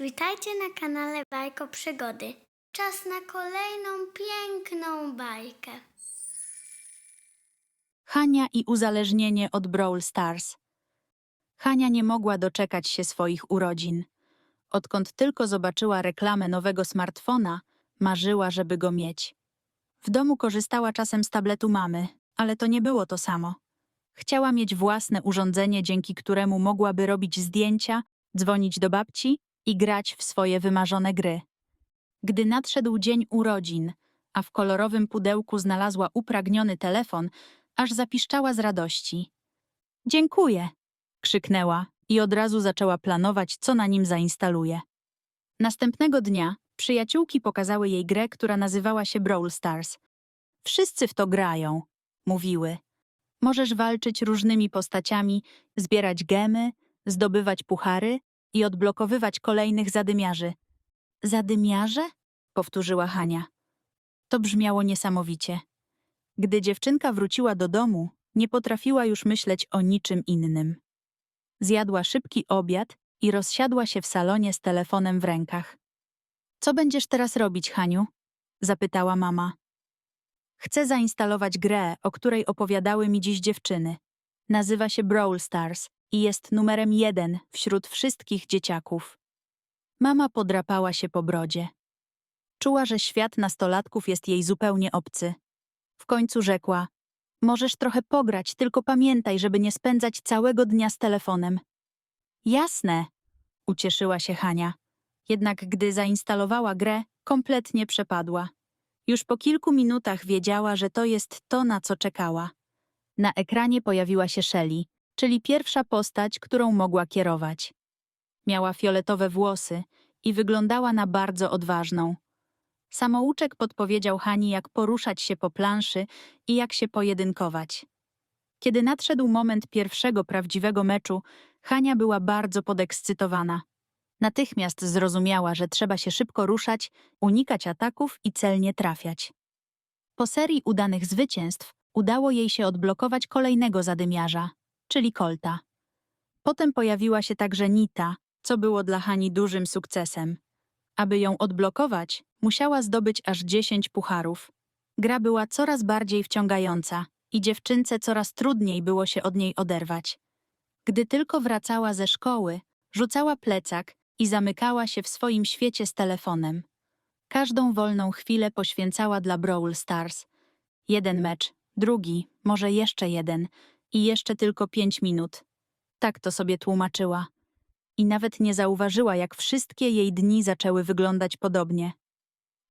Witajcie na kanale Bajko Przygody. Czas na kolejną piękną bajkę. Hania i uzależnienie od Brawl Stars. Hania nie mogła doczekać się swoich urodzin. Odkąd tylko zobaczyła reklamę nowego smartfona, marzyła, żeby go mieć. W domu korzystała czasem z tabletu mamy, ale to nie było to samo. Chciała mieć własne urządzenie, dzięki któremu mogłaby robić zdjęcia, dzwonić do babci i grać w swoje wymarzone gry. Gdy nadszedł dzień urodzin, a w kolorowym pudełku znalazła upragniony telefon, aż zapiszczała z radości. Dziękuję! krzyknęła i od razu zaczęła planować, co na nim zainstaluje. Następnego dnia przyjaciółki pokazały jej grę, która nazywała się Brawl Stars. Wszyscy w to grają, mówiły. Możesz walczyć różnymi postaciami, zbierać gemy, zdobywać puchary i odblokowywać kolejnych zadymiarzy. Zadymiarze? powtórzyła Hania. To brzmiało niesamowicie. Gdy dziewczynka wróciła do domu, nie potrafiła już myśleć o niczym innym. Zjadła szybki obiad i rozsiadła się w salonie z telefonem w rękach. Co będziesz teraz robić, Haniu? zapytała mama. Chcę zainstalować grę, o której opowiadały mi dziś dziewczyny. Nazywa się Brawl Stars i jest numerem jeden wśród wszystkich dzieciaków. Mama podrapała się po brodzie. Czuła, że świat nastolatków jest jej zupełnie obcy. W końcu rzekła: Możesz trochę pograć, tylko pamiętaj, żeby nie spędzać całego dnia z telefonem. Jasne, ucieszyła się Hania. Jednak gdy zainstalowała grę, kompletnie przepadła. Już po kilku minutach wiedziała, że to jest to, na co czekała. Na ekranie pojawiła się Shelly, czyli pierwsza postać, którą mogła kierować. Miała fioletowe włosy i wyglądała na bardzo odważną. Samouczek podpowiedział Hani, jak poruszać się po planszy i jak się pojedynkować. Kiedy nadszedł moment pierwszego prawdziwego meczu, Hania była bardzo podekscytowana. Natychmiast zrozumiała, że trzeba się szybko ruszać, unikać ataków i celnie trafiać. Po serii udanych zwycięstw udało jej się odblokować kolejnego zadymiarza, czyli Kolta. Potem pojawiła się także Nita, co było dla Hani dużym sukcesem. Aby ją odblokować, musiała zdobyć aż 10 pucharów. Gra była coraz bardziej wciągająca i dziewczynce coraz trudniej było się od niej oderwać. Gdy tylko wracała ze szkoły, rzucała plecak i zamykała się w swoim świecie z telefonem. Każdą wolną chwilę poświęcała dla Brawl Stars. Jeden mecz, drugi, może jeszcze jeden i jeszcze tylko pięć minut. Tak to sobie tłumaczyła. I nawet nie zauważyła, jak wszystkie jej dni zaczęły wyglądać podobnie.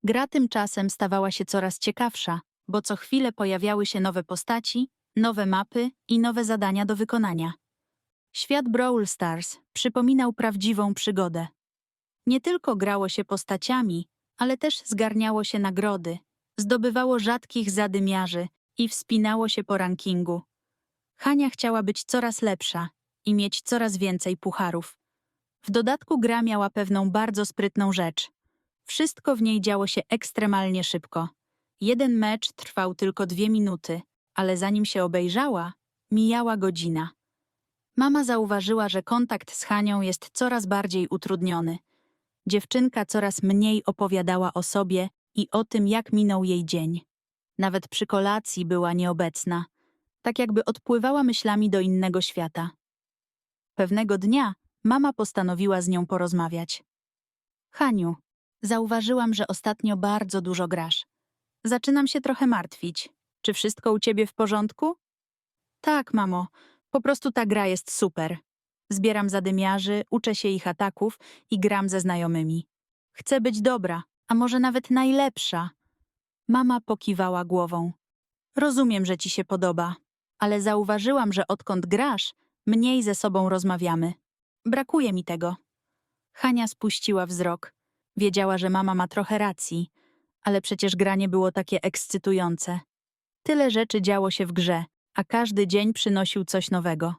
Gra tymczasem stawała się coraz ciekawsza, bo co chwilę pojawiały się nowe postaci, nowe mapy i nowe zadania do wykonania. Świat Brawl Stars przypominał prawdziwą przygodę. Nie tylko grało się postaciami, ale też zgarniało się nagrody, zdobywało rzadkich zadymiarzy i wspinało się po rankingu. Hania chciała być coraz lepsza i mieć coraz więcej pucharów. W dodatku gra miała pewną bardzo sprytną rzecz. Wszystko w niej działo się ekstremalnie szybko. Jeden mecz trwał tylko dwie minuty, ale zanim się obejrzała, mijała godzina. Mama zauważyła, że kontakt z Hanią jest coraz bardziej utrudniony. Dziewczynka coraz mniej opowiadała o sobie i o tym, jak minął jej dzień. Nawet przy kolacji była nieobecna, tak jakby odpływała myślami do innego świata. Pewnego dnia mama postanowiła z nią porozmawiać. Haniu, zauważyłam, że ostatnio bardzo dużo grasz. Zaczynam się trochę martwić. Czy wszystko u ciebie w porządku? Tak, mamo. Po prostu ta gra jest super. Zbieram zadymiarzy, uczę się ich ataków i gram ze znajomymi. Chcę być dobra, a może nawet najlepsza. Mama pokiwała głową. Rozumiem, że ci się podoba, ale zauważyłam, że odkąd grasz, mniej ze sobą rozmawiamy. Brakuje mi tego. Hania spuściła wzrok. Wiedziała, że mama ma trochę racji, ale przecież granie było takie ekscytujące. Tyle rzeczy działo się w grze, a każdy dzień przynosił coś nowego.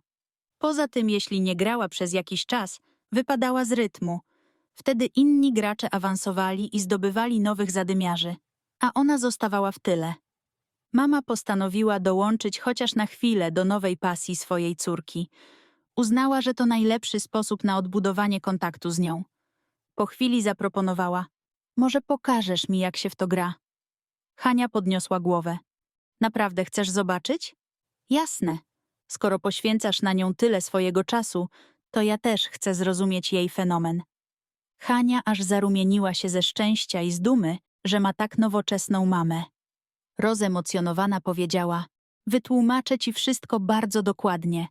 Poza tym, jeśli nie grała przez jakiś czas, wypadała z rytmu. Wtedy inni gracze awansowali i zdobywali nowych zadymiarzy, a ona zostawała w tyle. Mama postanowiła dołączyć chociaż na chwilę do nowej pasji swojej córki. Uznała, że to najlepszy sposób na odbudowanie kontaktu z nią. Po chwili zaproponowała. Może pokażesz mi, jak się w to gra? Hania podniosła głowę. Naprawdę chcesz zobaczyć? Jasne. Skoro poświęcasz na nią tyle swojego czasu, to ja też chcę zrozumieć jej fenomen. Hania aż zarumieniła się ze szczęścia i z dumy, że ma tak nowoczesną mamę. Rozemocjonowana powiedziała: Wytłumaczę ci wszystko bardzo dokładnie.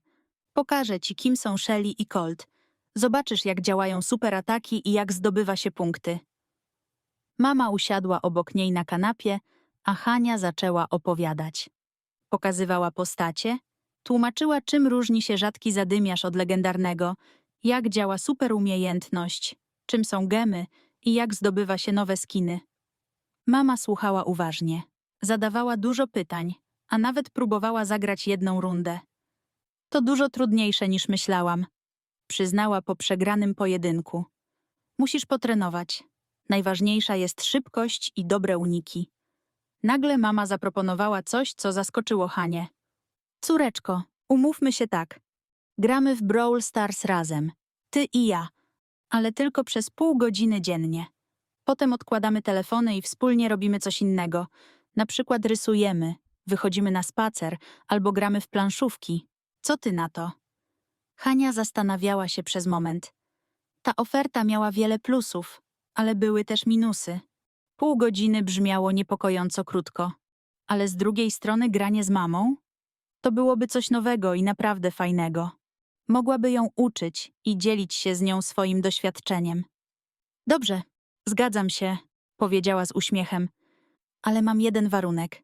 Pokażę ci, kim są Shelly i Colt. Zobaczysz, jak działają superataki i jak zdobywa się punkty. Mama usiadła obok niej na kanapie, a Hania zaczęła opowiadać. Pokazywała postacie, tłumaczyła, czym różni się rzadki zadymiarz od legendarnego, jak działa superumiejętność, czym są gemy i jak zdobywa się nowe skiny. Mama słuchała uważnie. Zadawała dużo pytań, a nawet próbowała zagrać jedną rundę. To dużo trudniejsze niż myślałam, przyznała po przegranym pojedynku. Musisz potrenować. Najważniejsza jest szybkość i dobre uniki. Nagle mama zaproponowała coś, co zaskoczyło Hanie. Córeczko, umówmy się tak. Gramy w Brawl Stars razem. Ty i ja. Ale tylko przez pół godziny dziennie. Potem odkładamy telefony i wspólnie robimy coś innego. Na przykład rysujemy, wychodzimy na spacer albo gramy w planszówki. Co ty na to? Hania zastanawiała się przez moment. Ta oferta miała wiele plusów, ale były też minusy. Pół godziny brzmiało niepokojąco krótko, ale z drugiej strony granie z mamą? To byłoby coś nowego i naprawdę fajnego. Mogłaby ją uczyć i dzielić się z nią swoim doświadczeniem. Dobrze, zgadzam się, powiedziała z uśmiechem, ale mam jeden warunek.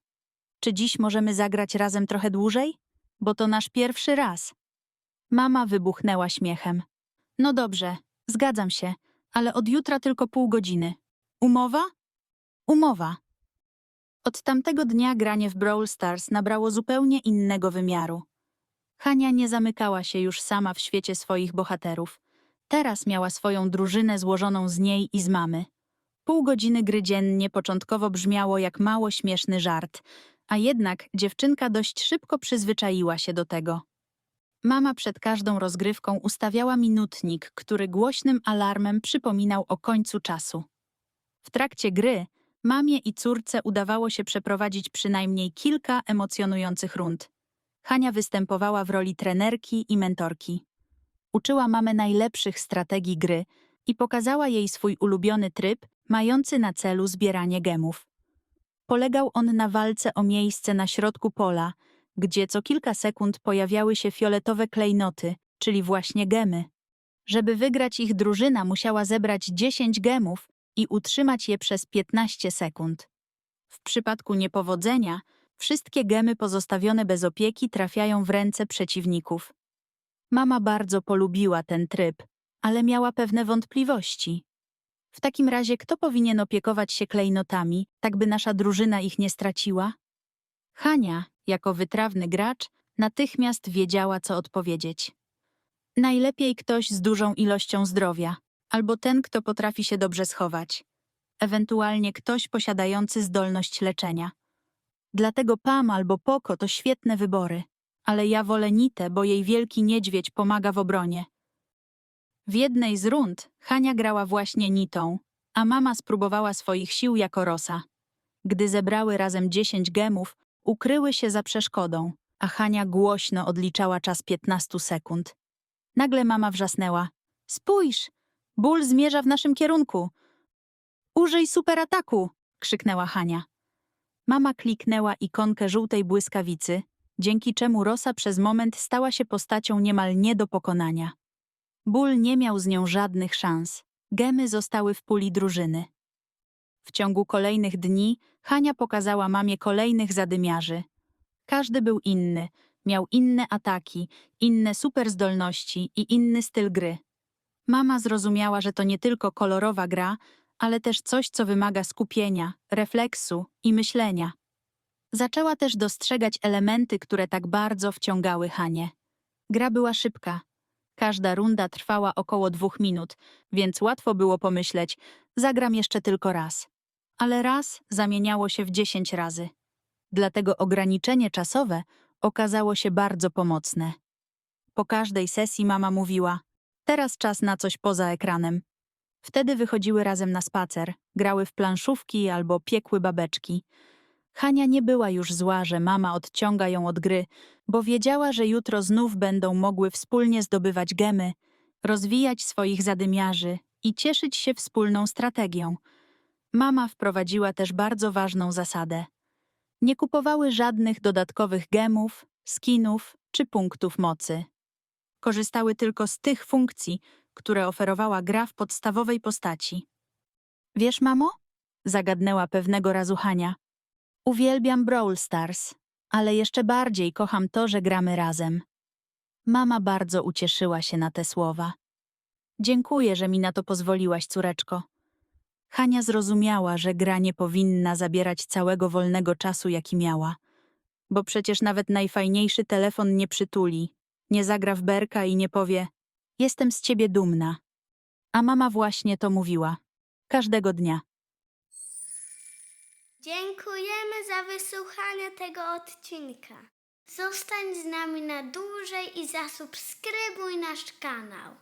Czy dziś możemy zagrać razem trochę dłużej? Bo to nasz pierwszy raz. Mama wybuchnęła śmiechem. No dobrze, zgadzam się, ale od jutra tylko pół godziny. Umowa? Umowa. Od tamtego dnia granie w Brawl Stars nabrało zupełnie innego wymiaru. Hania nie zamykała się już sama w świecie swoich bohaterów. Teraz miała swoją drużynę złożoną z niej i z mamy. Pół godziny gry dziennie początkowo brzmiało jak mało śmieszny żart, a jednak dziewczynka dość szybko przyzwyczaiła się do tego. Mama przed każdą rozgrywką ustawiała minutnik, który głośnym alarmem przypominał o końcu czasu. W trakcie gry mamie i córce udawało się przeprowadzić przynajmniej kilka emocjonujących rund. Hania występowała w roli trenerki i mentorki. Uczyła mamę najlepszych strategii gry i pokazała jej swój ulubiony tryb, mający na celu zbieranie gemów. Polegał on na walce o miejsce na środku pola, gdzie co kilka sekund pojawiały się fioletowe klejnoty, czyli właśnie gemy. Żeby wygrać ich drużyna musiała zebrać 10 gemów i utrzymać je przez 15 sekund. W przypadku niepowodzenia wszystkie gemy pozostawione bez opieki trafiają w ręce przeciwników. Mama bardzo polubiła ten tryb, ale miała pewne wątpliwości. W takim razie kto powinien opiekować się klejnotami, tak by nasza drużyna ich nie straciła? Hania, jako wytrawny gracz, natychmiast wiedziała, co odpowiedzieć. Najlepiej ktoś z dużą ilością zdrowia, albo ten, kto potrafi się dobrze schować. Ewentualnie ktoś posiadający zdolność leczenia. Dlatego Pam albo Poko to świetne wybory, ale ja wolę Nitę, bo jej wielki niedźwiedź pomaga w obronie. W jednej z rund Hania grała właśnie Nitą, a mama spróbowała swoich sił jako Rosa. Gdy zebrały razem 10 gemów, ukryły się za przeszkodą, a Hania głośno odliczała czas 15 sekund. Nagle mama wrzasnęła. Spójrz! Ból zmierza w naszym kierunku. Użyj superataku! krzyknęła Hania. Mama kliknęła ikonkę żółtej błyskawicy, dzięki czemu Rosa przez moment stała się postacią niemal nie do pokonania. Ból nie miał z nią żadnych szans. Gemy zostały w puli drużyny. W ciągu kolejnych dni Hania pokazała mamie kolejnych zadymiarzy. Każdy był inny, miał inne ataki, inne superzdolności i inny styl gry. Mama zrozumiała, że to nie tylko kolorowa gra, ale też coś, co wymaga skupienia, refleksu i myślenia. Zaczęła też dostrzegać elementy, które tak bardzo wciągały Hanie. Gra była szybka. Każda runda trwała około dwóch minut, więc łatwo było pomyśleć, zagram jeszcze tylko raz. Ale raz zamieniało się w dziesięć razy. Dlatego ograniczenie czasowe okazało się bardzo pomocne. Po każdej sesji mama mówiła: Teraz czas na coś poza ekranem. Wtedy wychodziły razem na spacer, grały w planszówki albo piekły babeczki. Hania nie była już zła, że mama odciąga ją od gry, bo wiedziała, że jutro znów będą mogły wspólnie zdobywać gemy, rozwijać swoich zadymiarzy i cieszyć się wspólną strategią. Mama wprowadziła też bardzo ważną zasadę. Nie kupowały żadnych dodatkowych gemów, skinów czy punktów mocy. Korzystały tylko z tych funkcji, które oferowała gra w podstawowej postaci. Wiesz, mamo? Zagadnęła pewnego razu Hania. Uwielbiam Brawl Stars, ale jeszcze bardziej kocham to, że gramy razem. Mama bardzo ucieszyła się na te słowa. Dziękuję, że mi na to pozwoliłaś, córeczko. Hania zrozumiała, że gra nie powinna zabierać całego wolnego czasu, jaki miała. Bo przecież nawet najfajniejszy telefon nie przytuli, nie zagra w berka i nie powie: Jestem z ciebie dumna. A mama właśnie to mówiła. Każdego dnia. Dziękujemy za wysłuchanie tego odcinka. Zostań z nami na dłużej i zasubskrybuj nasz kanał.